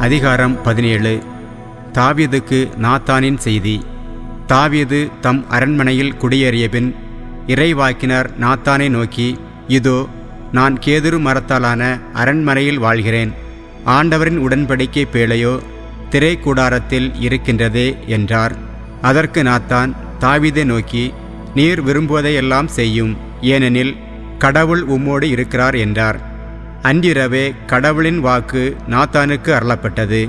அதிகாரம் பதினேழு. தாவீதுக்கு நாத்தானின் செய்தி. தாவீது தம் அரண்மனையில் குடியேறியபின் இறைவாக்கினர் நாத்தானை நோக்கி இதோ நான் கேதுரு மரத்தாலான அரண்மனையில் வாழ்கிறேன். ஆண்டவரின் உடன்படிக்கை பேழையோ திரை கூடாரத்தில் இருக்கின்றதே என்றார். அதற்கு நாத்தான் தாவீதை நோக்கி நீர் விரும்புவதையெல்லாம் செய்யும். ஏனெனில் கடவுள் உம்மோடு இருக்கிறார் என்றார். அன்றிரவே கடவுளின் வாக்கு நாத்தானுக்கு அருளப்பட்டது.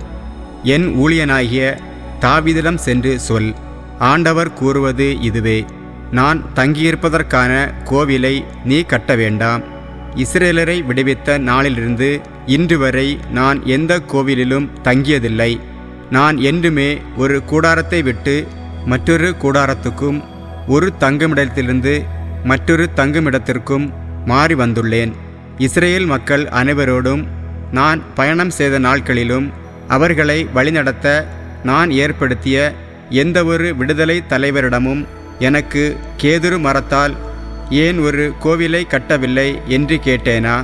என் ஊழியனாகிய தாவிதிடம் சென்று சொல் ஆண்டவர் கூறுவது இதுவே நான் தங்கியிருப்பதற்கான கோவிலை நீ கட்ட வேண்டாம். இஸ்ரேலரை விடுவித்த நாளிலிருந்து இன்று வரை நான் எந்த கோவிலிலும் தங்கியதில்லை. நான் என்றுமே ஒரு கூடாரத்தை விட்டு மற்றொரு கூடாரத்துக்கும் ஒரு தங்குமிடத்திலிருந்து மற்றொரு தங்குமிடத்திற்கும் மாறி வந்துள்ளேன். இஸ்ரேல் மக்கள் அனைவரோடும் நான் பயணம் செய்த நாட்களிலும் அவர்களை வழிநடத்த நான் ஏற்படுத்திய எந்தவொரு விடுதலை தலைவரிடமும் எனக்கு கேதுரு மரத்தால் ஏன் ஒரு கோவிலை கட்டவில்லை என்று கேட்டேனா?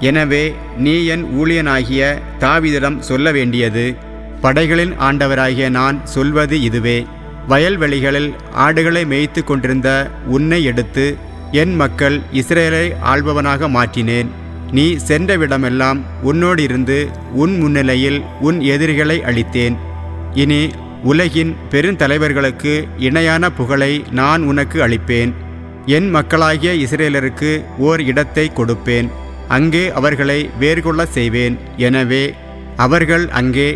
எனவே நீ என் ஊழியனாகிய தாவிதிடம் சொல்ல வேண்டியது படைகளின் ஆண்டவராகிய நான் சொல்வது இதுவே. வயல்வெளிகளில் ஆடுகளை மேய்த்து கொண்டிருந்த உன்னை எடுத்து என் மக்கள் இஸ்ரேலை ஆள்பவனாக மாற்றினேன். நீ சென்றவிடமெல்லாம் உன்னோடு இருந்து உன் முன்னிலையில் உன் எதிரிகளை அளித்தேன் இனி உலகின் பெருந்தலைவர்களுக்கு இணையான புகழை நான் உனக்கு அளிப்பேன். என் மக்களாகிய இஸ்ரேலருக்கு ஓர் இடத்தை கொடுப்பேன். அங்கே அவர்களை வேர்கொள்ள செய்வேன். எனவே அவர்கள் அங்கே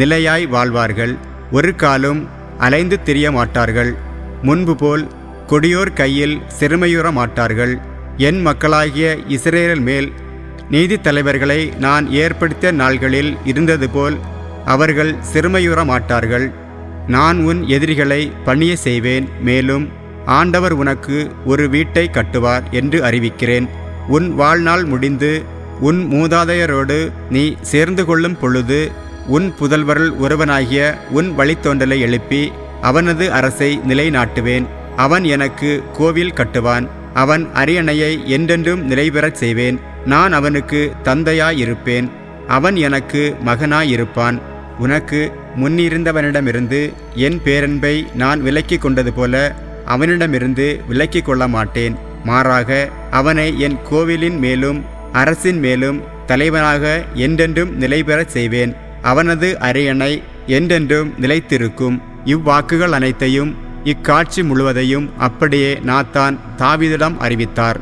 நிலையாய் வாழ்வார்கள். ஒரு காலம் அலைந்து திரிய மாட்டார்கள். முன்பு போல் கொடியோர் கையில் சிறுமையுற மாட்டார்கள். என் மக்களாகிய இஸ்ரேல் மேல் நீதி தலைவர்களை நான் ஏற்படுத்திய நாள்களில் இருந்தது போல் அவர்கள் சிறுமையுற மாட்டார்கள் நான் உன் எதிரிகளை பணிய செய்வேன் மேலும் ஆண்டவர் உனக்கு ஒரு வீட்டை கட்டுவார் என்று அறிவிக்கிறேன். உன் வாழ்நாள் முடிந்து உன் மூதாதையரோடு நீ சேர்ந்து கொள்ளும் பொழுது உன் புதல்வருள் ஒருவனாகிய உன் வழித்தோன்றலை எழுப்பி அவனது அரசை நிலைநாட்டுவேன். அவன் எனக்கு கோவில் கட்டுவான் அவன் அரியணையை என்றென்றும் நிலைபெறச் செய்வேன். நான் அவனுக்கு தந்தையாயிருப்பேன். அவன் எனக்கு மகனாயிருப்பான். உனக்கு முன்னிருந்தவனிடமிருந்து என் பேரன்பை நான் விலக்கிக் கொண்டது போல அவனிடமிருந்து விலக்கிக் கொள்ள மாட்டேன் மாறாக அவனை என் கோவிலின் மேலும் அரசின் மேலும் தலைவனாக என்றென்றும் நிலைபெறச் செய்வேன். அவனது அரியணை என்றென்றும் நிலைத்திருக்கும். இவ்வாக்குகள் அனைத்தையும் இக்காட்சி முழுவதையும் அப்படியே நாத்தான் தாவீதிடம் அறிவித்தார்.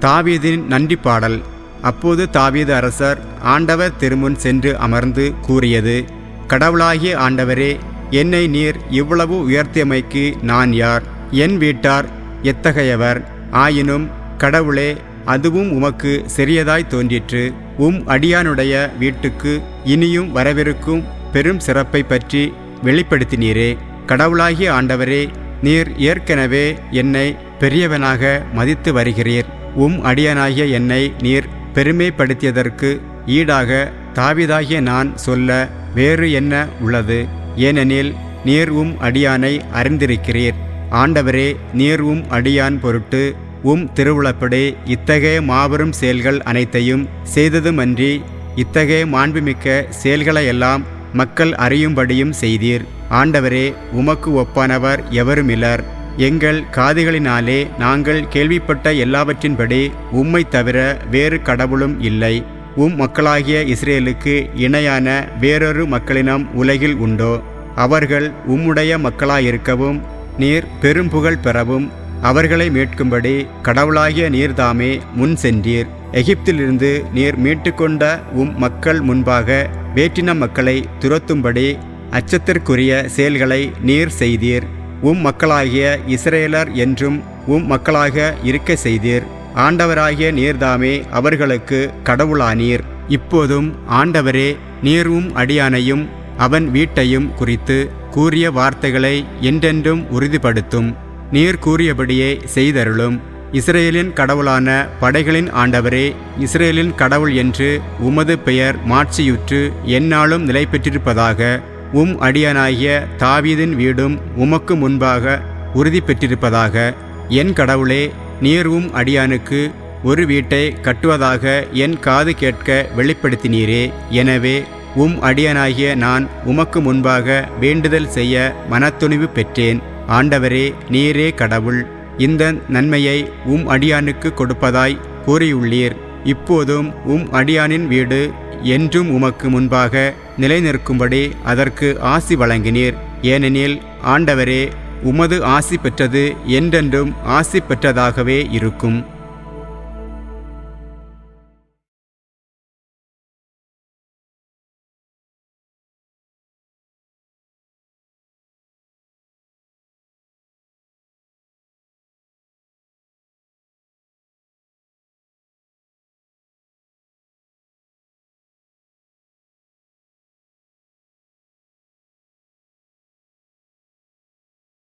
தாவீதின் நன்றி பாடல் அப்போது தாவீது அரசர் ஆண்டவர் திருமுன் சென்று அமர்ந்து கூறியது கடவுளாகிய ஆண்டவரே என்னை நீர் இவ்வளவு உயர்த்தியமைக்கு நான் யார்? என் வீட்டார் எத்தகையவர்? ஆயினும் கடவுளே அதுவும் உமக்கு சிறியதாய் தோன்றிற்று. உம் அடியானுடைய வீட்டுக்கு இனியும் வரவிருக்கும் பெரும் சிறப்பை பற்றி வெளிப்படுத்தினீரே. கடவுளாகிய ஆண்டவரே நீர் ஏற்கனவே என்னை பெரியவனாக மதித்து வருகிறீர். உம் அடியானாகிய என்னை நீர் பெருமைப்படுத்தியதற்கு ஈடாக தாவிதாகிய நான் சொல்ல வேறு என்ன உள்ளது? ஏனெனில் நீர் உம் அடியானை அறிந்திருக்கிறீர். ஆண்டவரே நீர் உம் அடியான் பொருட்டு உம் திருவுளப்படே இத்தகைய மாபெரும் செயல்கள் அனைத்தையும் செய்ததுமன்றி இத்தகைய மாண்புமிக்க செயல்களையெல்லாம் மக்கள் அறியும்படியும் செய்தீர். ஆண்டவரே உமக்கு ஒப்பானவர் எவருமிலர்? எங்கள் காதுகளினாலே நாங்கள் கேள்விப்பட்ட எல்லாவற்றின்படி உம்மை தவிர வேறு கடவுளும் இல்லை. உம் மக்களாகிய இஸ்ரேலுக்கு இணையான வேறொரு மக்களினம் உலகில் உண்டோ? அவர்கள் உம்முடைய மக்களாயிருக்கவும் நீர் பெரும்புகழ் பெறவும் அவர்களை மீட்கும்படி கடவுளாகிய நீர்தாமே முன் சென்றீர். எகிப்திலிருந்து நீர் மீட்டுக்கொண்ட உம் மக்கள் முன்பாக வேற்றின மக்களை துரத்தும்படி அச்சத்திற்குரிய செயல்களை நீர் செய்தீர். உம் மக்களாகிய இஸ்ரேலர் என்றும் உம் மக்களாக இருக்க செய்தீர். ஆண்டவராகிய நீர்தாமே அவர்களுக்கு கடவுளானீர். இப்போதும் ஆண்டவரே நீரும் அடியானையும் அவன் வீட்டையும் குறித்து கூறிய வார்த்தைகளை என்றென்றும் உறுதிப்படுத்தும். நீர் கூறியபடியே செய்தருளும். இஸ்ரேலின் கடவுளான படைகளின் ஆண்டவரே இஸ்ரேலின் கடவுள் என்று உமது பெயர் மாட்சியுற்று எந்நாளும் நிலை பெற்றிருப்பதாக உம் அடியானாகிய தாவீதின் வீடும் உமக்கு முன்பாக உறுதி பெற்றிருப்பதாக என் கடவுளே நீர் உம் அடியானுக்கு ஒரு வீட்டை கட்டுவதாக என் காது கேட்க வெளிப்படுத்தினீரே. எனவே உம் அடியனாகிய நான் உமக்கு முன்பாக வேண்டுதல் செய்ய மனத்துணிவு பெற்றேன். ஆண்டவரே நீரே கடவுள் இந்த நன்மையை உம் அடியானுக்கு கொடுப்பதாய் கூறியுள்ளீர். இப்போதும் உம் அடியானின் வீடு என்றும் உமக்கு முன்பாக நிலைநிற்கும்படி அதற்கு ஆசி வழங்கினீர். ஏனெனில் ஆண்டவரே உமது ஆசி பெற்றது என்றென்றும் ஆசி பெற்றதாகவே இருக்கும்.